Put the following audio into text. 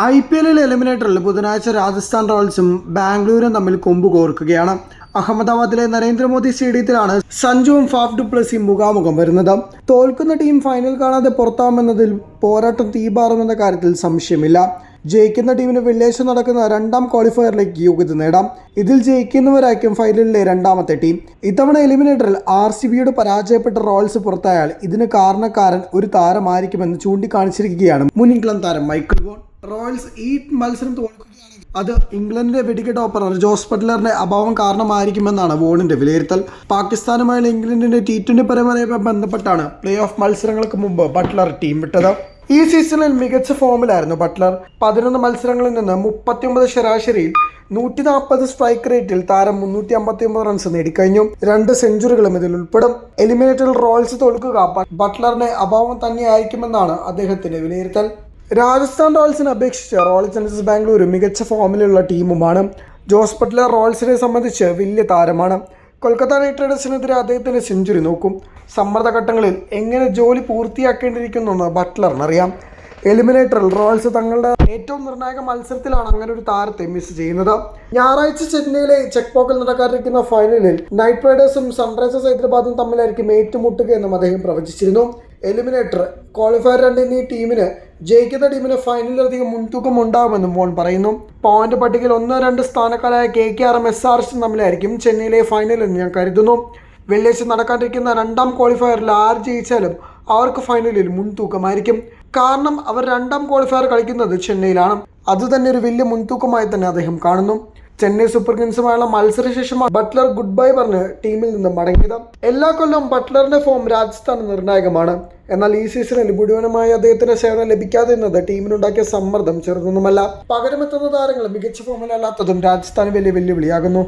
I P എല്ലിൽ എലിമിനേറ്ററിൽ ബുധനാഴ്ച രാജസ്ഥാൻ റോയൽസും ബാംഗ്ലൂരും തമ്മിൽ കൊമ്പ് കോർക്കുകയാണ്. അഹമ്മദാബാദിലെ നരേന്ദ്രമോദി സ്റ്റേഡിയത്തിലാണ് സഞ്ജുവും ഫാഫ് ഡുപ്ലസിയും മുഖാമുഖം വരുന്നത്. തോൽക്കുന്ന ടീം ഫൈനൽ കാണാതെ പുറത്താമെന്നതിൽ പോരാട്ടം തീപാറുമെന്ന കാര്യത്തിൽ സംശയമില്ല. ജയിക്കുന്ന ടീമിന് വെള്ളിയാഴ്ച നടക്കുന്ന രണ്ടാം ക്വാളിഫയറിലേക്ക് യോഗ്യത നേടാം. ഇതിൽ ജയിക്കുന്നവരായിരിക്കും ഫൈനലിലെ രണ്ടാമത്തെ ടീം ഇത്തവണ എലിമിനേറ്ററിൽ ആർ സി ബിയോട് പരാജയപ്പെട്ട റോയൽസ് പുറത്തായാൽ ഇതിന് കാരണക്കാരൻ ഒരു താരമായിരിക്കുമെന്ന് ചൂണ്ടിക്കാണിച്ചിരിക്കുകയാണ് മുൻ ഇംഗ്ലണ്ട് താരം മൈക്കിൾ വോൺ. റോയൽസ് ഈ മത്സരം തോൽക്കുകയാണെങ്കിൽ അത് ഇംഗ്ലണ്ടിന്റെ വെടിക്കെട്ട് ഓപ്പണർ ജോസ് ബട്ട്ലറിന്റെ അഭാവം കാരണമായിരിക്കുമെന്നാണ് വോണിന്റെ വിലയിരുത്തൽ. പാകിസ്ഥാനുമായുള്ള ഇംഗ്ലണ്ടിന്റെ ടി ട്വന്റി പരമ്പരയുമായി ബന്ധപ്പെട്ടാണ് പ്ലേ ഓഫ് മത്സരങ്ങൾക്ക് മുമ്പ് ബട്ട്ലർ ടീം വിട്ടത്. ഈ സീസണിൽ മികച്ച ഫോമിലായിരുന്നു ബട്ട്ലർ. പതിനൊന്ന് മത്സരങ്ങളിൽ നിന്ന് മുപ്പത്തിയൊമ്പത് ശരാശരിയിൽ നൂറ്റി നാൽപ്പത് സ്ട്രൈക്ക് റേറ്റിൽ താരം മുന്നൂറ്റി അമ്പത്തി ഒമ്പത് റൺസ് നേടിക്കഴിഞ്ഞു. രണ്ട് സെഞ്ചുറികളും ഇതിൽ ഉൾപ്പെടും. എലിമിനേറ്ററിൽ റോയൽസ് തോൽക്കുക ബട്ട്ലറിന്റെ അഭാവം തന്നെയായിരിക്കുമെന്നാണ് അദ്ദേഹത്തിന്റെ വിലയിരുത്തൽ. രാജസ്ഥാൻ റോയൽസിനെ അപേക്ഷിച്ച് റോയൽ ചലഞ്ചേഴ്സ് ബാംഗ്ലൂർ മികച്ച ഫോമിലുള്ള ടീമുമാണ്. ജോസ് ബട്ട്ലർ റോയൽസിനെ സംബന്ധിച്ച് വലിയ താരമാണ്. കൊൽക്കത്ത നൈറ്റ് റൈഡേഴ്സിനെതിരെ അദ്ദേഹത്തിന്റെ സെഞ്ചുറി നോക്കും. സമ്മർദ്ദഘട്ടങ്ങളിൽ എങ്ങനെ ജോലി പൂർത്തിയാക്കേണ്ടിയിരിക്കുന്നെന്ന് ബട്ട്ലറിനറിയാം. എലിമിനേറ്ററിൽ റോയൽസ് തങ്ങളുടെ ഏറ്റവും നിർണായക മത്സരത്തിലാണ് അങ്ങനെ ഒരു താരത്തെ മിസ് ചെയ്യുന്നത്. ഞായറാഴ്ച ചെന്നൈയിലെ ചെക്ക് പോക്കിൽ നടക്കാനിരിക്കുന്ന ഫൈനലിൽ നൈറ്റ് റൈഡേഴ്സും സൺറൈസേഴ്സ് ഹൈദരാബാദും തമ്മിലായിരിക്കും ഏറ്റുമുട്ടുക എന്നും അദ്ദേഹം പ്രവചിച്ചിരുന്നു. എലിമിനേറ്റർ ക്വാളിഫയർ രണ്ട് എന്നീ ടീമിന് ജയിക്കുന്ന ടീമിന് ഫൈനലിലധികം മുൻതൂക്കം ഉണ്ടാകുമെന്നും മോൻ പറയുന്നു. പോയിന്റ് പട്ടികയിൽ ഒന്നോ രണ്ട് സ്ഥാനക്കാരായ കെ കെ ആറും എസ് ആർ എസും തമ്മിലായിരിക്കും ചെന്നൈയിലെ ഫൈനൽ എന്ന് ഞാൻ കരുതുന്നു. വെള്ളിയാഴ്ച നടക്കാനിരിക്കുന്ന രണ്ടാം ക്വാളിഫയറിൽ ആർ ജയിച്ചാലും അവർക്ക് ഫൈനലിൽ മുൻതൂക്കമായിരിക്കും. കാരണം അവർ രണ്ടാം ക്വാളിഫയർ കളിക്കുന്നത് ചെന്നൈയിലാണ്. അതുതന്നെ ഒരു വലിയ മുൻതൂക്കമായി തന്നെ അദ്ദേഹം കാണുന്നു. ചെന്നൈ സൂപ്പർ കിങ്സുമായുള്ള മത്സരശേഷമാണ് ബട്ട്ലർ ഗുഡ് ബൈ പറഞ്ഞ് ടീമിൽ നിന്ന് മടങ്ങിയത്. എല്ലാ കൊല്ലവും ബട്ട്ലറിന്റെ ഫോം രാജസ്ഥാൻ നിർണായകമാണ്. എന്നാൽ ഈ സീസണിൽ മുഴുവനുമായി അദ്ദേഹത്തിന്റെ സേവനം ലഭിക്കാതെ എന്നത് ടീമിനുണ്ടാക്കിയ സമ്മർദ്ദം ചെറുതൊന്നുമല്ല. പകരമെത്തുന്ന താരങ്ങൾ മികച്ച ഫോമിലല്ലാത്തതും രാജസ്ഥാൻ വലിയ വെല്ലുവിളിയാകുന്നു.